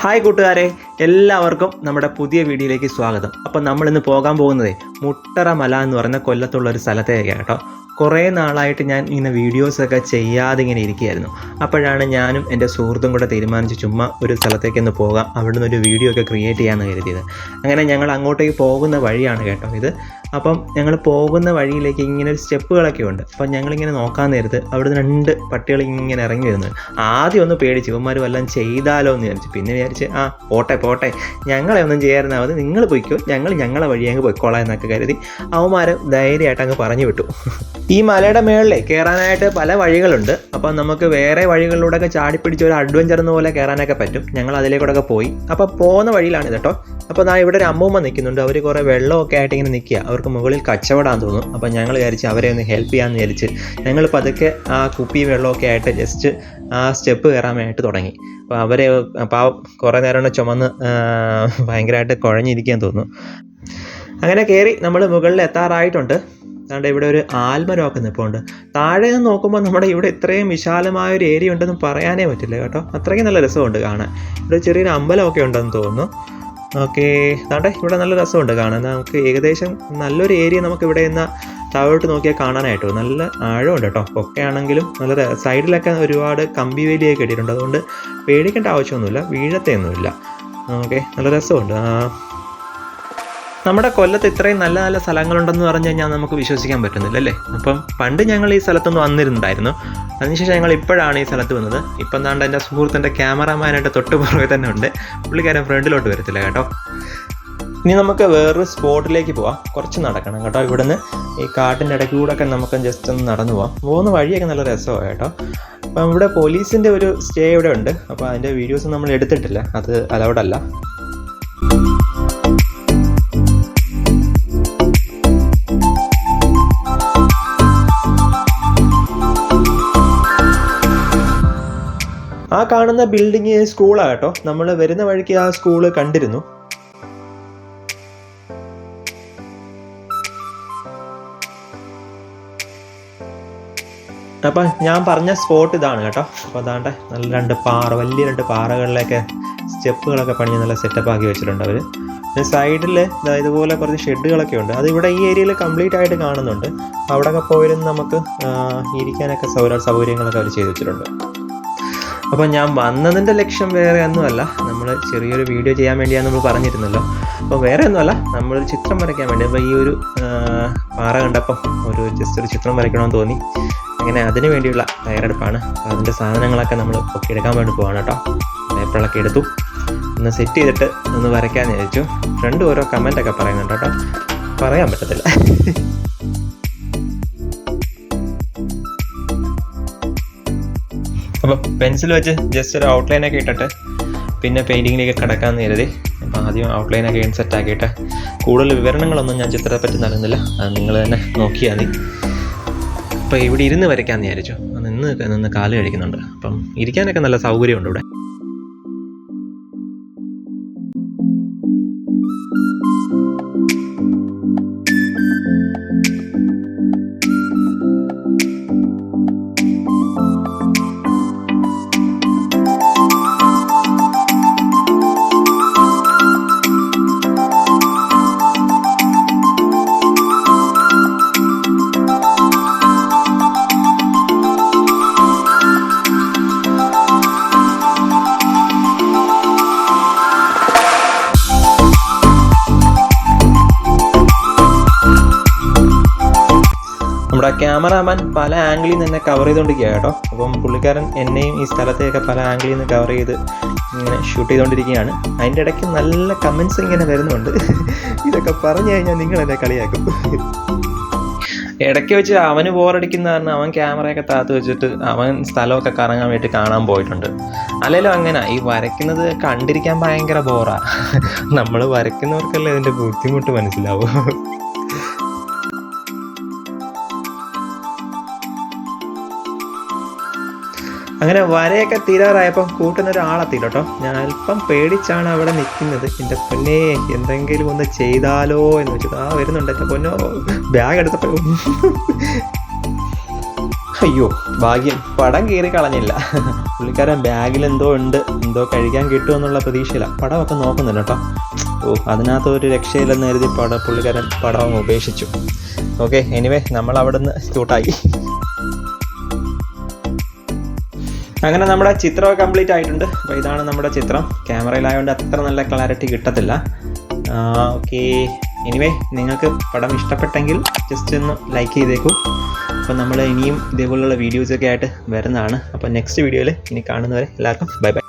Hi കൂട്ടുകാരെ എല്ലാവർക്കും നമ്മുടെ പുതിയ വീഡിയോയിലേക്ക് സ്വാഗതം. അപ്പം നമ്മൾ ഇന്ന് പോകാൻ പോകുന്നത് മുട്ടറ മല എന്ന് പറയുന്ന കൊല്ലത്തുള്ള ഒരു സ്ഥലത്തേക്കാണ് കേട്ടോ. കുറേ നാളായിട്ട് ഞാൻ ഇങ്ങനെ വീഡിയോസൊക്കെ ചെയ്യാതെ ഇങ്ങനെ ഇരിക്കുകയായിരുന്നു. അപ്പോഴാണ് ഞാനും എന്റെ സുഹൃത്തും കൂടെ തീരുമാനിച്ച് ചുമ്മാ ഒരു സ്ഥലത്തേക്ക് ഒന്ന് പോകാം. അവിടെ നിന്ന് ഒരു വീഡിയോ ഒക്കെ ക്രിയേറ്റ് ചെയ്യാമെന്ന് കരുതിയത്. അങ്ങനെ ഞങ്ങൾ അങ്ങോട്ടേക്ക് പോകുന്ന വഴിയാണ് കേട്ടോ ഇത്. അപ്പം ഞങ്ങൾ പോകുന്ന വഴിയിലേക്ക് ഇങ്ങനെ ഒരു സ്റ്റെപ്പുകളൊക്കെ ഉണ്ട്. അപ്പം ഞങ്ങളിങ്ങനെ നോക്കാൻ നേരത്ത് അവിടുന്ന് രണ്ട് പട്ടികൾ ഇങ്ങനെ ഇറങ്ങി വരുന്നത് ആദ്യം ഒന്ന് പേടിച്ച് ഇവന്മാർ വല്ലതും ചെയ്താലോ എന്ന് വിചാരിച്ചു. പിന്നെ വിചാരിച്ച് ആ പോട്ടെ പോട്ടെ. ഞങ്ങളെ ഒന്നും ചെയ്യാറുണ്ടാവത് നിങ്ങൾ പോയിക്കോ. ഞങ്ങൾ ഞങ്ങളെ വഴി അങ്ങ് പോയിക്കോളാം എന്നൊക്കെ കരുതി അവന്മാരെ ധൈര്യമായിട്ട് അങ്ങ് പറഞ്ഞു വിട്ടു. ഈ മലയുടെ മേളിൽ കയറാനായിട്ട് പല വഴികളുണ്ട്. അപ്പം നമുക്ക് വേറെ വഴികളിലൂടെയൊക്കെ ചാടിപ്പിടിച്ച് ഒരു അഡ്വഞ്ചർ എന്ന പോലെ കയറാനൊക്കെ പറ്റും. ഞങ്ങൾ അതിലേക്കൂടെയൊക്കെ പോയി. അപ്പോൾ പോകുന്ന വഴിയിലാണ് കേട്ടോ. അപ്പോൾ നാ ഇവിടെ ഒരു അമ്മൂമ്മ നിൽക്കുന്നുണ്ട്. അവർ കുറേ വെള്ളമൊക്കെ ആയിട്ട് ഇങ്ങനെ നിൽക്കുക. അവർക്ക് മുകളിൽ കച്ചവടാൻ തോന്നും അപ്പോൾ ഞങ്ങൾ വിചാരിച്ച് അവരെ ഒന്ന് ഹെൽപ്പ് ചെയ്യാമെന്ന് വിചാരിച്ച് ഞങ്ങൾ പതുക്കെ ആ കുപ്പി വെള്ളമൊക്കെ ആയിട്ട് ജസ്റ്റ് ആ സ്റ്റെപ്പ് കയറാൻ വേണ്ടിയിട്ട് തുടങ്ങി. അപ്പോൾ അവരെ പാവം കുറേ നേരം ചുമന്ന് ഭയങ്കരമായിട്ട് കുഴഞ്ഞിരിക്കാൻ തോന്നുന്നു. അങ്ങനെ കയറി നമ്മൾ മുകളിൽ എത്താറായിട്ടുണ്ട്. അതുകൊണ്ട് ഇവിടെ ഒരു ആൽമരമൊക്കെ നിൽപ്പുണ്ട് താഴെ നിന്ന് നോക്കുമ്പോൾ നമ്മുടെ ഇവിടെ ഇത്രയും വിശാലമായ ഒരു ഏരിയ ഉണ്ടെന്ന് പറയാനേ പറ്റില്ല കേട്ടോ. അത്രയ്ക്ക് നല്ല രസമുണ്ട് കാണാൻ. ഇവിടെ ചെറിയൊരു അമ്പലമൊക്കെ ഉണ്ടെന്ന് തോന്നുന്നു. ഓക്കെ അതാണ്ട് ഇവിടെ നല്ല രസമുണ്ട് കാണാൻ. നമുക്ക് ഏകദേശം നല്ലൊരു ഏരിയ നമുക്ക് ഇവിടെ നിന്ന് താഴോട്ട് നോക്കിയാൽ കാണാനായിട്ടോ നല്ല ആഴമുണ്ട് കേട്ടോ. ഒക്കെ ആണെങ്കിലും നല്ല സൈഡിലൊക്കെ ഒരുപാട് കമ്പി വേലിയൊക്കെ ഇട്ടിട്ടുണ്ട്. അതുകൊണ്ട് പേടിക്കേണ്ട ആവശ്യമൊന്നുമില്ല. വീഴത്തെയൊന്നുമില്ല. ഓക്കെ നല്ല രസമുണ്ട്. നമ്മുടെ കൊല്ലത്ത് ഇത്രയും നല്ല നല്ല സ്ഥലങ്ങളുണ്ടെന്ന് പറഞ്ഞു കഴിഞ്ഞാൽ നമുക്ക് വിശ്വസിക്കാൻ പറ്റുന്നില്ല അല്ലേ? അപ്പം പണ്ട് ഞങ്ങൾ ഈ സ്ഥലത്തൊന്ന് വന്നിരുന്നുണ്ടായിരുന്നു. അതിനുശേഷം ഞങ്ങൾ ഇപ്പോഴാണ് ഈ സ്ഥലത്ത് വന്നത്. ഇപ്പം എന്താണ്ട് എന്റെ സുഹൃത്തിന്റെ ക്യാമറാമാനായിട്ട് തൊട്ട് പുറകെ തന്നെ ഉണ്ട്. പുള്ളിക്കാരൻ ഫ്രണ്ടിലോട്ട് വരത്തില്ല കേട്ടോ. ഇനി നമുക്ക് വേറൊരു സ്പോട്ടിലേക്ക് പോവാം. കുറച്ച് നടക്കണം കേട്ടോ. ഇവിടുന്ന് ഈ കാട്ടിന്റെ ഇടയ്ക്ക് കൂടെ ഒക്കെ നമുക്ക് ജസ്റ്റ് ഒന്ന് നടന്നു പോവാം. പോകുന്ന വഴിയൊക്കെ നല്ല രസമാണ് കേട്ടോ. അപ്പം ഇവിടെ പോലീസിന്റെ ഒരു സ്റ്റേ ഇവിടെ ഉണ്ട്. അപ്പോൾ അതിന്റെ വീഡിയോസ് നമ്മൾ എടുത്തിട്ടില്ല. അത് അലൗഡ് കാണുന്ന ബിൽഡിങ് സ്കൂളാണ് കേട്ടോ. നമ്മൾ വരുന്ന വഴിക്ക് ആ സ്കൂൾ കണ്ടിരുന്നു. അപ്പം ഞാൻ പറഞ്ഞ സ്പോട്ട് ഇതാണ് കേട്ടോ. അപ്പോൾ അതാണ്ട് നല്ല രണ്ട് പാറ വലിയ രണ്ട് പാറകളിലേക്ക് സ്റ്റെപ്പുകളൊക്കെ പണിഞ്ഞ് നല്ല സെറ്റപ്പ് ആക്കി വെച്ചിട്ടുണ്ട് അവർ സൈഡിൽ ഇതുപോലെ കുറച്ച് ഷെഡുകളൊക്കെ ഉണ്ട്. അത് ഇവിടെ ഈ ഏരിയയിൽ കംപ്ലീറ്റ് ആയിട്ട് കാണുന്നുണ്ട്. അവിടെയൊക്കെ പോയിരുന്ന് നമുക്ക് ഇരിക്കാനൊക്കെ സൗര സൗകര്യങ്ങളൊക്കെ അവർ ചെയ്തു വെച്ചിട്ടുണ്ട്. അപ്പോൾ ഞാൻ വന്നതിന്റെ ലക്ഷ്യം വേറെ ഒന്നുമല്ല. നമ്മൾ ചെറിയൊരു വീഡിയോ ചെയ്യാൻ വേണ്ടിയാണ് നമ്മൾ പറഞ്ഞിരുന്നല്ലോ. അപ്പോൾ വേറെ ഒന്നുമല്ല നമ്മളൊരു ചിത്രം വരയ്ക്കാൻ വേണ്ടി. അപ്പോൾ ഈ ഒരു പാറ കണ്ടപ്പം ഒരു ജസ്റ്റ് ഒരു ചിത്രം വരയ്ക്കണമെന്ന് തോന്നി. അങ്ങനെ അതിന് വേണ്ടിയുള്ള തയ്യാറെടുപ്പാണ്. അപ്പോൾ അതിന്റെ സാധനങ്ങളൊക്കെ നമ്മൾ ഒക്കെ എടുക്കാൻ വേണ്ടി പോവാണ് കേട്ടോ. പേപ്പറിലൊക്കെ എടുത്തു. ഒന്ന് സെറ്റ് ചെയ്തിട്ട് ഒന്ന് വരയ്ക്കാൻ വിചാരിച്ചു. ഫ്രണ്ട് ഓരോ കമന്റൊക്കെ പറയുന്നുണ്ട് കേട്ടോ. പറയാൻ പറ്റത്തില്ല. അപ്പോൾ പെൻസിൽ വെച്ച് ജസ്റ്റ് ഒരു ഔട്ട്ലൈനൊക്കെ ഇട്ടിട്ട് പിന്നെ പെയിന്റിങ്ങിലേക്ക് കിടക്കാൻ കരുതി. അപ്പോൾ ആദ്യം ഔട്ട്ലൈനൊക്കെ സെറ്റ് ആക്കിയിട്ട് കൂടുതൽ വിവരണങ്ങളൊന്നും ഞാൻ ചിത്രത്തെ പറ്റി നൽകുന്നില്ല അത് നിങ്ങൾ തന്നെ നോക്കിയാൽ മതി. അപ്പോൾ ഇവിടെ ഇരുന്ന് വരയ്ക്കാമെന്ന് വിചാരിച്ചു. നിന്ന് നിന്ന് കാൽ കഴിക്കുന്നുണ്ട്. അപ്പം ഇരിക്കാനൊക്കെ നല്ല സൗകര്യമുണ്ട് ഇവിടെ. നമ്മുടെ ക്യാമറാമാൻ പല ആംഗിളിൽ നിന്ന് കവർ ചെയ്തുകൊണ്ടിരിക്കുക കേട്ടോ. അപ്പം പുള്ളിക്കാരൻ എന്നെയും ഈ സ്ഥലത്തെയൊക്കെ പല ആംഗിളിൽ നിന്ന് കവർ ചെയ്ത് ഇങ്ങനെ ഷൂട്ട് ചെയ്തുകൊണ്ടിരിക്കുകയാണ് അതിന്റെ ഇടയ്ക്ക് നല്ല കമൻസ് ഇങ്ങനെ വരുന്നുണ്ട്. ഇതൊക്കെ പറഞ്ഞു കഴിഞ്ഞാൽ നിങ്ങൾ എന്നെ കളിയാക്കും. ഇടയ്ക്ക് വെച്ച് അവന് ബോറടിക്കുന്ന കാരണം അവൻ ക്യാമറയൊക്കെ താത്ത് വെച്ചിട്ട് അവൻ സ്ഥലമൊക്കെ കറങ്ങാൻ വേണ്ടി കാണാൻ പോയിട്ടുണ്ട്. അല്ലെങ്കിലും അങ്ങനെ ഈ വരയ്ക്കുന്നത് കണ്ടിരിക്കാൻ ഭയങ്കര ബോറാണ് നമ്മൾ വരയ്ക്കുന്നവർക്കല്ലേ ഇതിന്റെ ബുദ്ധിമുട്ട് മനസ്സിലാവും. അങ്ങനെ വരയൊക്കെ തീരാറായപ്പം കൂട്ടുന്ന ഒരാളെത്തിയില്ല കേട്ടോ. ഞാൻ അല്പം പേടിച്ചാണ് അവിടെ നിൽക്കുന്നത്. എന്റെ പൊന്നെ എന്തെങ്കിലും ഒന്ന് ചെയ്താലോ എന്ന് വെച്ചിട്ട്. ആ വരുന്നുണ്ട് എന്റെ പൊന്നോ. ബാഗ് എടുത്തപ്പോൾ അയ്യോ ഭാഗ്യം. പടം കീറി കളഞ്ഞില്ല. പുള്ളിക്കാരൻ ബാഗിൽ എന്തോ ഉണ്ട്. എന്തോ കഴിക്കാൻ കിട്ടുമെന്നുള്ള പ്രതീക്ഷയില്ല പടമൊക്കെ നോക്കുന്നുണ്ട് കേട്ടോ. ഓ അതിനകത്ത് ഒരു രക്ഷയില്ലെന്ന് കരുതി പട പുള്ളിക്കാരൻ പടം ഉപേക്ഷിച്ചു. ഓക്കെ എനിവേ നമ്മൾ അവിടെ നിന്ന് ഷൂട്ടായി അങ്ങനെ നമ്മുടെ ചിത്രം കംപ്ലീറ്റ് ആയിട്ടുണ്ട്. അപ്പോൾ ഇതാണ് നമ്മുടെ ചിത്രം. ക്യാമറയിലായതുകൊണ്ട് അത്ര നല്ല ക്ലാരിറ്റി കിട്ടത്തില്ല. ഓക്കെ. എനിവേ നിങ്ങൾക്ക് പടം ഇഷ്ടപ്പെട്ടെങ്കിൽ ജസ്റ്റ് ഒന്ന് ലൈക്ക് ചെയ്തേക്കൂ. അപ്പോൾ നമ്മൾ ഇനിയും ഇതേപോലുള്ള വീഡിയോസൊക്കെ ആയിട്ട് വരുന്നതാണ്. അപ്പോൾ നെക്സ്റ്റ് വീഡിയോയിൽ ഇനി കാണുന്നവരെ എല്ലാവർക്കും ബൈ ബൈ